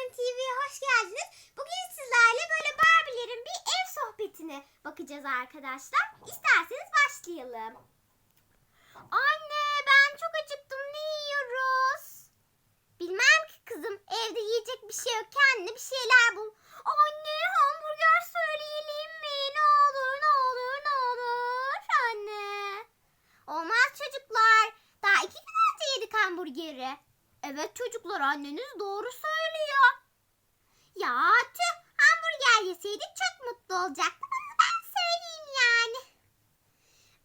Oyun TV'ye hoş geldiniz. Bugün sizlerle böyle Barbie'lerin bir ev sohbetine bakacağız arkadaşlar. İsterseniz başlayalım. Anne ben çok acıktım. Ne yiyoruz? Bilmem ki kızım. Evde yiyecek bir şey yok. Kendine bir şeyler bul. Anne hamburger söyleyelim mi? Ne olur ne olur ne olur. Anne. Olmaz çocuklar. Daha iki gün önce yedik hamburgeri. Evet çocuklar anneniz doğru söylüyor. Ya tüh hamburger yeseydik çok mutlu olacaktık ama ben söyleyeyim yani.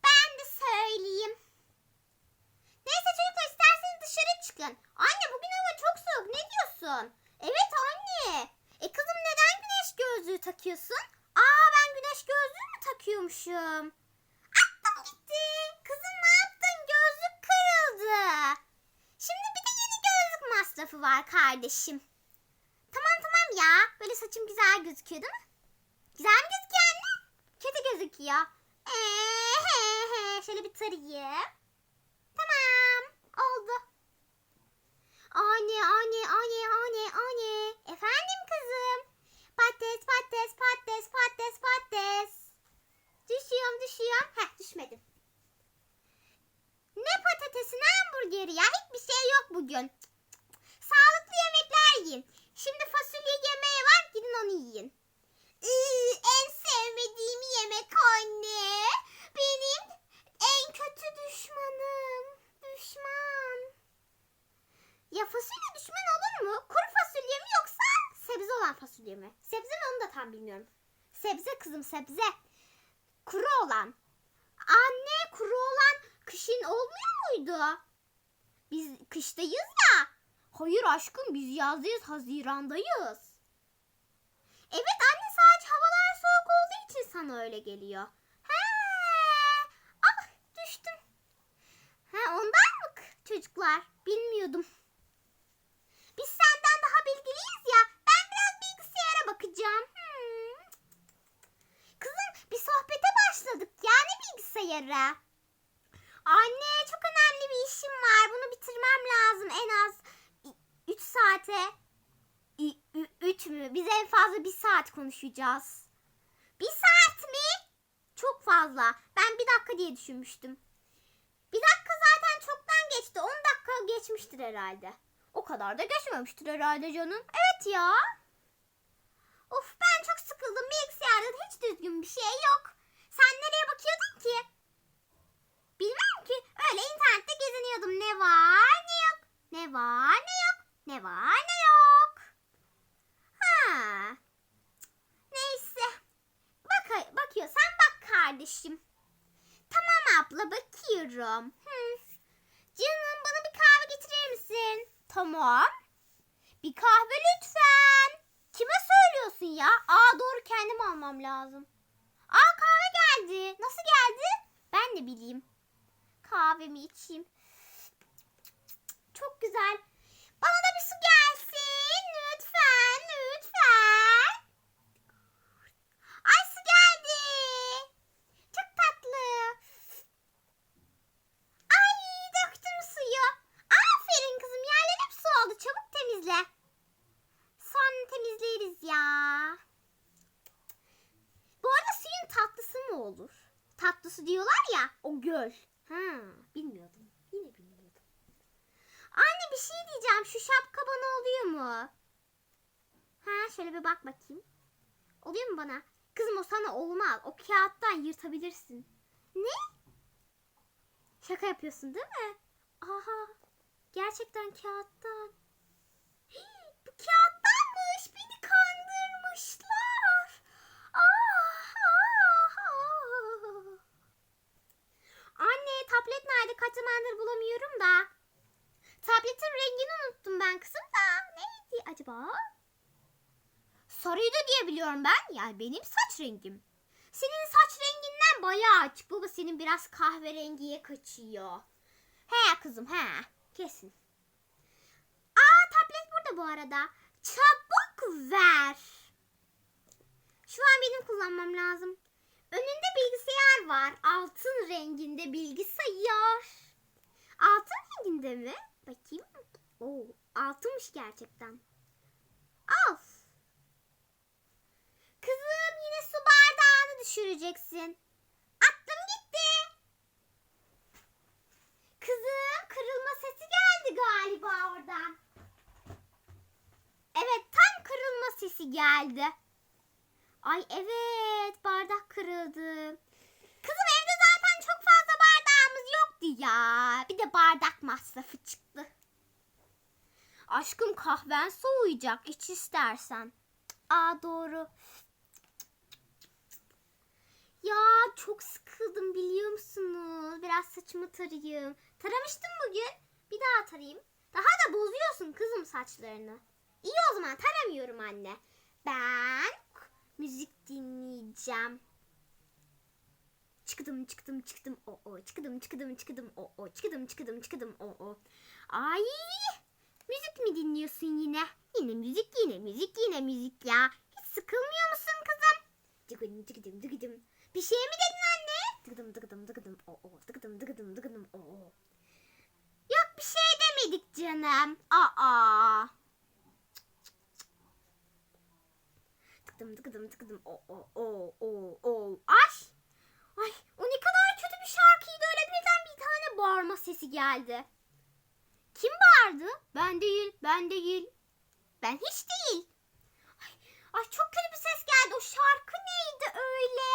Ben de söyleyeyim. Neyse çocuklar isterseniz dışarı çıkın. Anne bugün hava çok soğuk ne diyorsun? Evet anne. E kızım neden güneş gözlüğü takıyorsun? Aa ben güneş gözlüğü mü takıyormuşum? Aklım gitti. Kızım ne yaptın? Gözlük kırıldı. Şimdi bir de yeni gözlük masrafı var kardeşim. Ya. Böyle saçım güzel gözüküyor değil mi? Güzel mi gözüküyor anne? Kötü gözüküyor. Ee, he, he. Şöyle bir tarayayım. Tamam. Oldu. Anne anne anne anne anne. Efendim kızım. Patates patates patates patates patates. Düşüyorum düşüyorum. Heh düşmedim. Ne patatesi ne hamburgeri ya hiçbir şey yok bugün. Cık, cık, cık. Sağlıklı yemekler yiyin. Şimdi fasulye yemeği var gidin onu yiyin. Iı, en sevmediğim yemek anne. Benim en kötü düşmanım. Düşman. Ya fasulye düşman olur mu? Kuru fasulye mi yoksa sebze olan fasulye mi? Sebze mi onu da tam bilmiyorum. Sebze kızım sebze. Kuru olan. Anne kuru olan kışın olmuyor muydu? Biz kıştayız ya. Hayır aşkım biz yazdayız Haziran'dayız. Evet anne sadece havalar soğuk olduğu için sana öyle geliyor. He. Ah düştüm. He ondan mı çocuklar? Bilmiyordum. Biz senden daha bilgiliyiz ya. Ben biraz bilgisayara bakacağım. Hmm. Kızım bir sohbete başladık. Yani bilgisayara. Anne çok önemli bir işim var. Bunu bitirmem lazım en az 3 saate. 3 mü? Biz en fazla 1 saat konuşacağız. 1 saat mi? Çok fazla. Ben 1 dakika diye düşünmüştüm. 1 dakika zaten çoktan geçti. 10 dakika geçmiştir herhalde. Kadar da geçmemiştir herhalde canım. Evet ya. Of ben çok sıkıldım. Bilgisayarda da hiç düzgün bir şey yok. Sen nereye bakıyordun ki? Bilmem ki. Öyle internette geziniyordum. Ne var ne yok. Ne var ne yok. Ne var ne yok. Ha. Neyse. Bak, bakıyorsan bak kardeşim. Tamam abla bakıyorum. Hı. Canım bana bir kahve getirir misin? Tamam. Bir kahve lütfen. Kime söylüyorsun ya? Aa doğru kendim almam lazım. Aa kahve geldi. Nasıl geldi? Ben de bileyim. Kahvemi içeyim. Çok güzel. Bana da bir su gelsin. Lütfen, lütfen. Ay su geldi. Çok tatlı. Ay döktüm suyu. Aferin kızım yerler hep su oldu. Çabuk temizle. Sonra temizleriz ya. Bu arada suyun tatlısı mı olur? Tatlısı diyorlar ya o göl. Ha, bilmiyordum. Yine bilmiyordum. Anne bir şey diyeceğim. Şu şapka bana oluyor mu? Ha şöyle bir bak bakayım. Oluyor mu bana? Kızım o sana olmaz. O kağıttan yırtabilirsin. Ne? Şaka yapıyorsun değil mi? Aha. Gerçekten kağıttan. Hii, Bu kağıttanmış. Kaç zamandır bulamıyorum da. Tabletin rengini unuttum ben kızım da. Neydi acaba? Sarıydı diye biliyorum ben. Yani benim saç rengim. Senin saç renginden bayağı açık. Baba senin biraz kahverengiye kaçıyor. He kızım he. Kesin. Aa tablet burada bu arada. Çabuk ver. Şu an benim kullanmam lazım. Önünde bilgisayar var. Altın renginde bilgisayar. Altın renginde mi? Bakayım. Oo, altınmış gerçekten. Al. Kızım yine su bardağını düşüreceksin. Attım gitti. Kızım kırılma sesi geldi galiba oradan. Evet tam kırılma sesi geldi. Ay evet bardak kırıldı. Kızım evde zaten çok fazla bardağımız yoktu ya. Bir de bardak masrafı çıktı. Aşkım kahven soğuyacak iç istersen. Aa doğru. Ya çok sıkıldım biliyor musunuz? Biraz saçımı tarayayım. Taramıştım bugün. Bir daha tarayayım. Daha da bozuyorsun kızım saçlarını. İyi o zaman taramıyorum anne. Ben müzik dinleyeceğim. Çıkıdım çıkıdım çıkıdım o o çıkıdım çıkıdım çıkıdım o o çıkıdım çıkıdım çıkıdım o o. Ay müzik mi dinliyorsun yine? Yine müzik yine müzik yine müzik ya. Hiç sıkılmıyor musun kızım? Çıkıdım çıkıdım çıkıdım. Bir şey mi dedin anne? Tıkıdım tıkıdım tıkıdım o o tıkıdım tıkıdım tıkıdım o o. Yok bir şey demedik canım. Aa. Tıkıdım tıkıdım tıkıdım o o o o o. Ay. O ne kadar kötü bir şarkıydı öyle birden bir tane bağırma sesi geldi. Kim bağırdı? Ben değil, ben değil. Ben hiç değil. Ay, ay çok kötü bir ses geldi. O şarkı neydi öyle?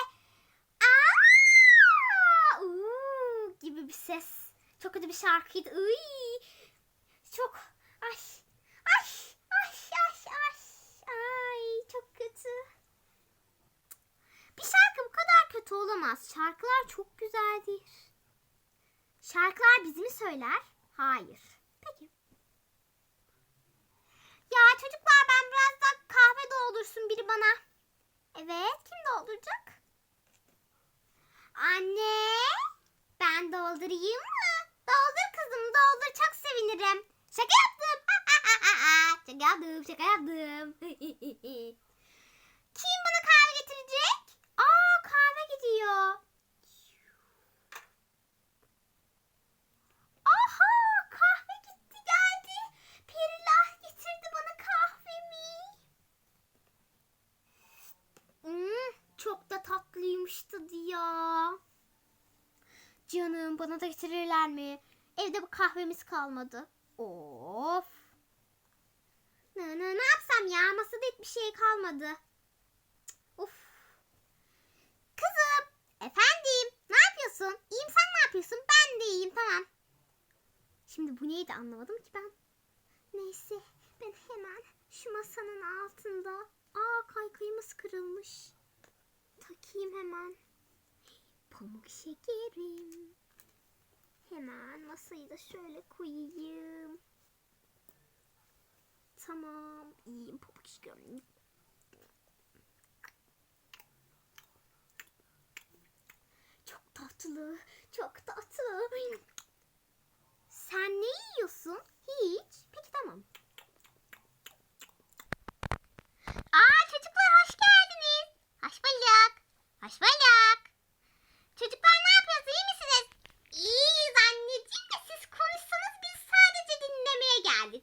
Aa! Uuu gibi bir ses. Çok kötü bir şarkıydı. Iy! Çok ay ay ay ay ay çok kötü. Bir şarkı kötü olamaz. Şarkılar çok güzeldir. Şarkılar bizi mi söyler? Hayır. Peki. Ya çocuklar ben biraz da kahve doldursun biri bana. Evet kim dolduracak? Anne ben doldurayım mı? Doldur kızım doldur çok sevinirim. Şaka yaptım. şaka yaptım şaka yaptım. Kim bana kahve getirecek? Aa kahve gidiyor. Aha kahve gitti geldi. Perilah getirdi bana kahvemi. Hmm, çok da tatlıymış tadı ya. Canım bana da getirirler mi? Evde bu kahvemiz kalmadı. Of. Ne, ne, ne yapsam ya? Masada hiçbir şey kalmadı. Of. Kızım. Efendim. Ne yapıyorsun? İyiyim sen ne yapıyorsun? Ben de iyiyim tamam. Şimdi bu neydi anlamadım ki ben. Neyse ben hemen şu masanın altında. Aa kaykayımız kırılmış. Takayım hemen. Pamuk şekerim. Hemen masayı da şöyle koyayım. Tamam. iyiyim pamuk şekerim. Çok tatlı. Çok tatlı. Sen ne yiyorsun? Hiç. Peki tamam. Aa çocuklar hoş geldiniz. Hoş bulduk. Hoş bulduk. Çocuklar ne yapıyorsunuz? İyi misiniz? İyiyiz anneciğim de siz konuşsanız biz sadece dinlemeye geldik.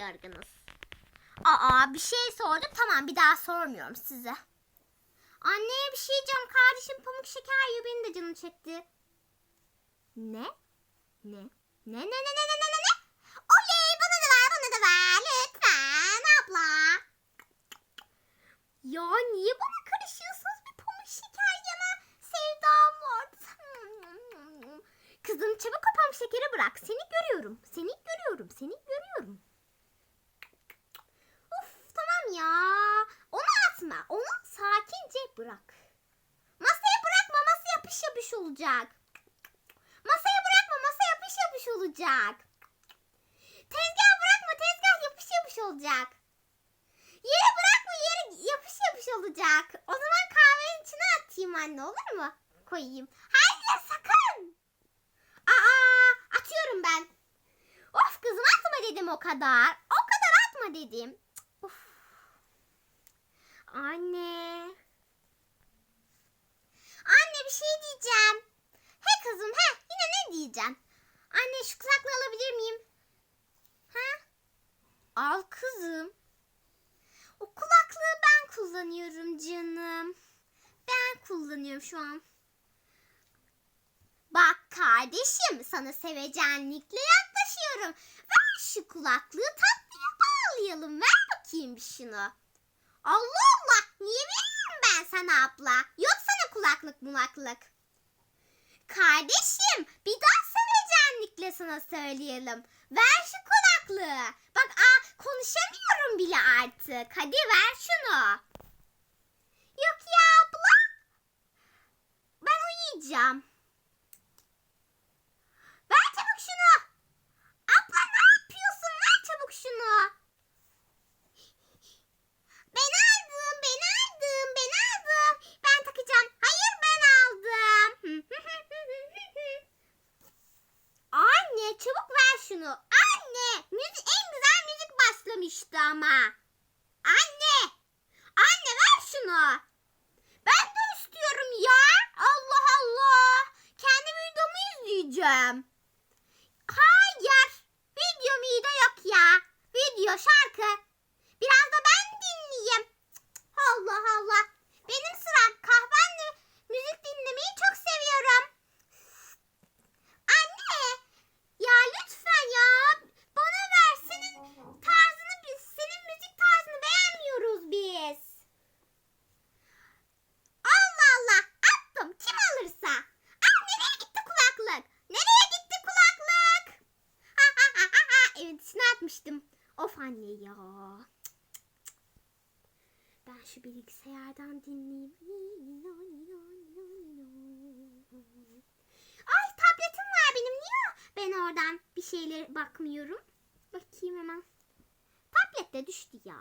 Yorgunuz. Aa bir şey sordum tamam bir daha sormuyorum size. Anneye bir şey diyeceğim. Kardeşim pamuk şeker yiyor de canım çekti. Ne? Ne? Ne ne ne ne ne ne ne ne? Oley bana da ver bana da ver lütfen abla. Ya niye bana karışıyorsunuz bir pamuk şeker yeme sevdam var. Kızım çabuk o pamuk şekeri bırak. Seni görüyorum. Seni görüyorum. Uf tamam ya. Onu atma. Onu sakince bırak. Masaya bırakma. Masa yapış yapış olacak. Masaya bırakma. Masa yapış yapış olacak. Tezgah bırakma. Tezgah yapış yapış olacak. Yere bırakma. Yere yapış yapış olacak. O zaman kahvenin içine atayım anne olur mu? Koyayım. Hayır sakın. Aa atıyorum ben. Of kızım atma dedim o kadar. O kadar atma dedim. Of. Anne bir şey diyeceğim. He kızım he yine ne diyeceğim? Anne şu kulaklığı alabilir miyim? Ha? Al kızım. O kulaklığı ben kullanıyorum canım. Ben kullanıyorum şu an. Bak kardeşim sana sevecenlikle yaklaşıyorum. Ver şu kulaklığı tatlıya bağlayalım. Ver bakayım bir şunu. Allah Allah niye veriyorum ben sana abla? Yok sana kulaklık mulaklık. Kardeşim bir daha sevecenlikle sana söyleyelim. Ver şu kulaklığı. Bak aa, konuşamıyorum bile artık. Hadi ver şunu. Yok ya abla. Ben uyuyacağım. 妈妈，安 anne ya. Ben şu bilgisayardan dinleyeyim. Ay tabletim var benim. Niye ben oradan bir şeylere bakmıyorum? Bakayım hemen. Tablet de düştü ya.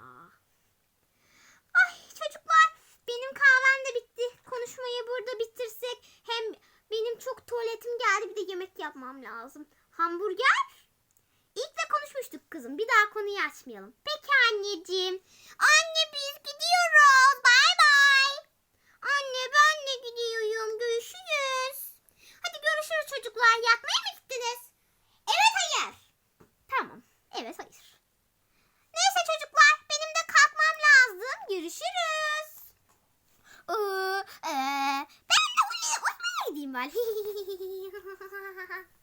Ay çocuklar benim kahvem de bitti. Konuşmayı burada bitirsek. Hem benim çok tuvaletim geldi bir de yemek yapmam lazım. Hamburger? Kızım. Bir daha konuyu açmayalım. Peki anneciğim. Anne biz gidiyoruz. Bay bay. Anne ben de gidiyorum. Görüşürüz. Hadi görüşürüz çocuklar. Yatmaya mı gittiniz? Evet hayır. Tamam. Evet hayır. Neyse çocuklar benim de kalkmam lazım. Görüşürüz. Ee, e, ben de uy- uyumaya gideyim ben.